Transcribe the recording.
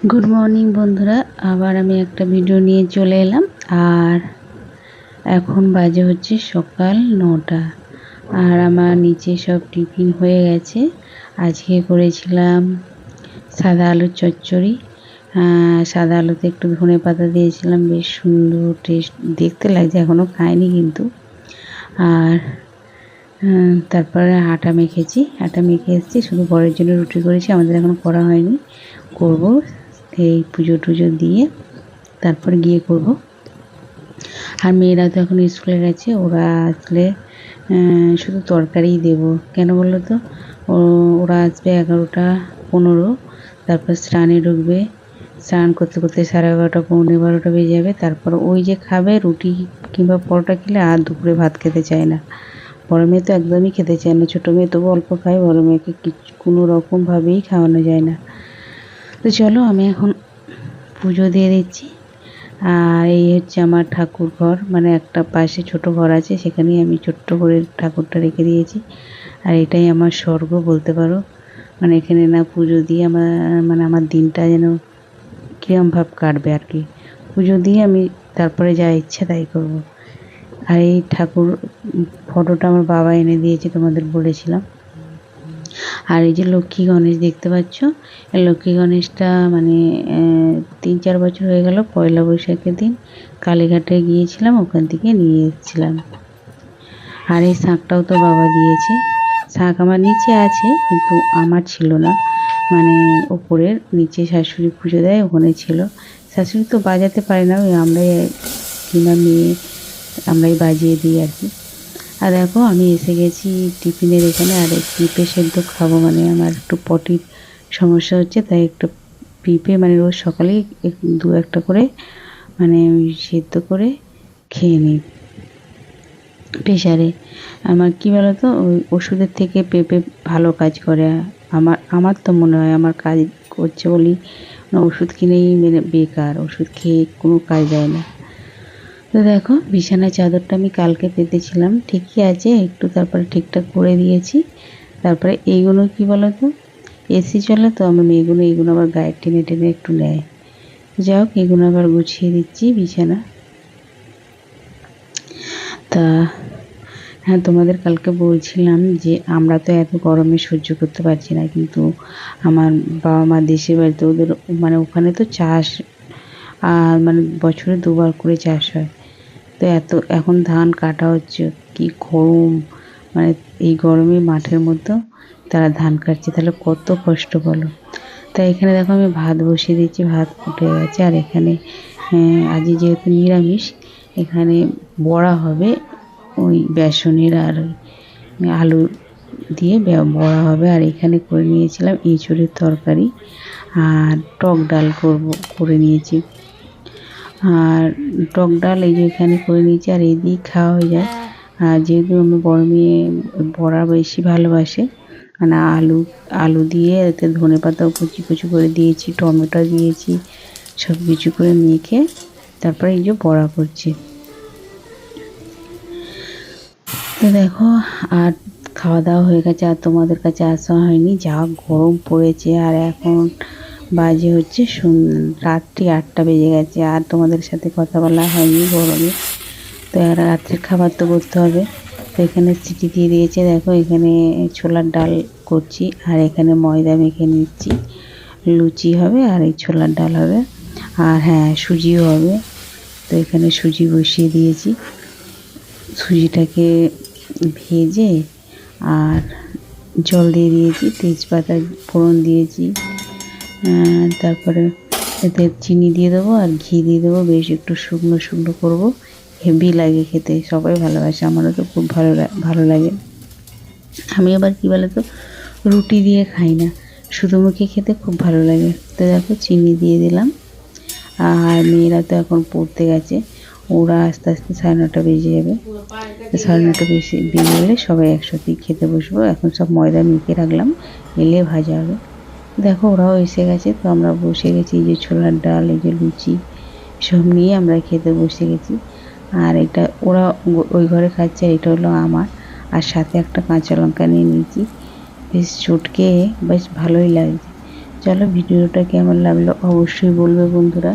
Good morning বন্ধুরা। আবার আমি একটা ভিডিও নিয়ে চলে এলাম। আর এখন বাজে হচ্ছে সকাল নটা। আর আমার নিচে সব টিফিন হয়ে গেছে। আজকে করেছিলাম সাদা আলুর চচ্চড়ি। সাদা আলুতে একটু ধনে পাতা দিয়েছিলাম। বেশ সুন্দর টেস্ট দেখতে লাগছে এখনও খাইনি কিন্তু। আর তারপরে আটা মেখেছি। আটা মেখে এসেছি, শুধু বরের জন্য রুটি করেছি। আমাদের এখন করা হয়নি। করব। এই পুজো টুজো দিয়ে তারপর গিয়ে করব। আর মেয়েরা তো এখন স্কুলে গেছে, ওরা আসলে শুধু তরকারিই দেব। কেন বলল তো? ওরা আসবে এগারোটা পনেরো, তারপর স্নানে ঢুকবে। স্নান করতে করতে সাড়ে এগারোটা, পৌনে বারোটা বেজে যাবে। তারপর ওই যে খাবে রুটি কিংবা পরোটা খেলে আর দুপুরে ভাত খেতে চায় না। বড় মেয়ে তো একদমই খেতে চায় না, ছোটো মেয়ে তবু অল্প খায়, বড় মেয়েকে কিছু কোনো রকমভাবেই খাওয়ানো যায় না। তো চলো আমি এখন পুজো দিয়ে দিচ্ছি। আর এই হচ্ছে আমার ঠাকুর ঘর মানে একটা পাশে ছোট ঘর আছে, সেখানেই আমি ছোট্ট করে ঠাকুরটা রেখে দিয়েছি। আর এটাই আমার স্বর্গ বলতে পারো। মানে এখানে না পুজো দিয়ে আমার মানে আমার দিনটা যেন কিরম ভাব কাটবে আর কি। পুজো দিয়ে আমি তারপরে যা ইচ্ছা তাই করব। আর এই ঠাকুর ফটোটা আমার বাবা এনে দিয়েছে তোমাদের বলেছিলাম। আর এই যে লক্ষ্মী গণেশ দেখতে পাচ্ছ লক্ষ্মী গণেশটা মানে তিন চার বছর হয়ে গেল, পয়লা বৈশাখের দিন কালীঘাটে গিয়েছিলাম, ওখান থেকে নিয়ে এসেছিলাম। আর এই শাঁখটাও তো বাবা দিয়েছে। শাঁখ আমার নিচে আছে, কিন্তু আমার ছিল না। মানে ওপরের নিচে শাশুড়ি পুজো দেয়, ওখানে ছিল। শাশুড়ি তো বাজাতে পারে না, ওই আমরাই কিনা নিয়ে আমরাই বাজিয়ে দিই আর কি। আর দেখো, আমি এসে গেছি টিফিনের এখানে, আর পিঁপে সেদ্ধ খাব মানে আমার একটু পটির সমস্যা হচ্ছে, তাই একটু পিঁপে মানে রোজ সকালে দু একটা করে মানে সেদ্ধ করে খেয়ে নিই প্রেশারে আমার কি বলো তো ওই ওষুধের থেকে পেঁপে ভালো কাজ করে। আমার আমার তো মনে হয় আমার কাজ করছে বলি ওষুধ কিনেই মানে বেকার, ওষুধ খেয়ে কোনো কাজ দেয় না। তো দেখো বিছানার চাদরটা আমি কালকে পেতেছিলাম। ঠিকই আছে, একটু তারপরে ঠিকঠাক করে দিয়েছি। তারপরে এইগুলো কি বলো তো এসি চলে তো আমার মেয়েগুলো এইগুলো আবার গায়ে টেনে টেনে একটু নেয়। যাই হোক এগুলো আবার গুছিয়ে দিচ্ছি বিছানা। তা হ্যাঁ তোমাদের কালকে বলছিলাম যে আমরা তো এত গরমে সহ্য করতে পারছি না, কিন্তু আমার বাবা মা দেশের বাড়িতে ওদের মানে ওখানে তো চাষ আর মানে বছরে দুবার করে চাষ হয়। তো এত এখন ধান কাটা হচ্ছে কি গরম। মানে এই গরমে মাঠের মধ্যে তারা ধান কাটছে তাহলে কত কষ্ট বলো। তাই এখানে দেখো আমি ভাত বসিয়ে দিয়েছি ভাত ফুটে গেছে। আর এখানে আহ, আজকে যেহেতু নিরামিষ এখানে বড়া হবে ওই বেসনের আর আলু দিয়ে বড়া হবে। আর এখানে করে নিয়েছিলাম এঁচুড়ের তরকারি। আর টক ডাল করব করে নিয়েছি। আর টক ডাল এই যে এখানে করে নিয়েছি, আর এই দিয়েই খাওয়া হয়ে যায়। আর যেহেতু আমি বড় মেয়ে বড়া বেশি ভালোবাসে মানে আলু আলু দিয়ে এতে ধনে পাতাও কুচি কুচি করে দিয়েছি, টমেটো দিয়েছি, সব কিছু করে মেখে তারপরে এই যে বড়া করছি। তো দেখো, আর খাওয়া দাওয়া হয়ে গেছে, আর তোমাদের কাছে আসা হয়নি, যা গরম পড়েছে, আর এখন বাজে হচ্ছে রাত্রি আটটা বেজে গেছে, আর তোমাদের সাথে কথা বলা হয়নি গরমে তো রাত্রের খাবার তো করতে হবে। তো এখানে সিটি দিয়ে দিয়েছে, দেখো এখানে ছোলার ডাল করছি, আর এখানে ময়দা মেখে নিচ্ছি। লুচি হবে আর এই ছোলার ডাল হবে, আর হ্যাঁ সুজিও হবে। তো এখানে সুজি বসিয়ে দিয়েছি। সুজিটাকে ভেজে আর জল দিয়ে দিয়েছি, তেজপাতা ফোড়ন দিয়েছি। তারপরে এতে চিনি দিয়ে দেবো আর ঘি দিয়ে দেবো। বেশ একটু শুকনো শুকনো করব। হেভি লাগে খেতে, সবাই ভালোবাসে, আমারও তো খুব ভালো ভালো লাগে। আমি আবার কী বলে তো রুটি দিয়ে খাই না শুধু মুখে খেতে খুব ভালো লাগে। তো দেখো, চিনি দিয়ে দিলাম। আর মেয়েরা তো এখন পড়তে গেছে, ওরা আস্তে আস্তে সাড়ে নটা বেজে যাবে। সাড়ে নটা বেশি বেজে গেলে সবাই একসাথেই খেতে বসবো। এখন সব ময়দা মেখে রাখলাম, এলে ভাজা হবে। দেখো, ওরাও এসে গেছে, তো আমরা বসে গেছি, এই যে ছোলার ডাল, এই যে লুচি, সব নিয়ে আমরা খেতে বসে গেছি। আর এটা ওরা ওই ঘরে খাচ্ছে আর এটা হলো আমার। আর সাথে একটা কাঁচা লঙ্কা নিয়ে নিয়েছি। বেশ চটকে, বেশ ভালোই লাগছে। চলো, ভিডিওটা কেমন লাগল অবশ্যই বলবে বন্ধুরা।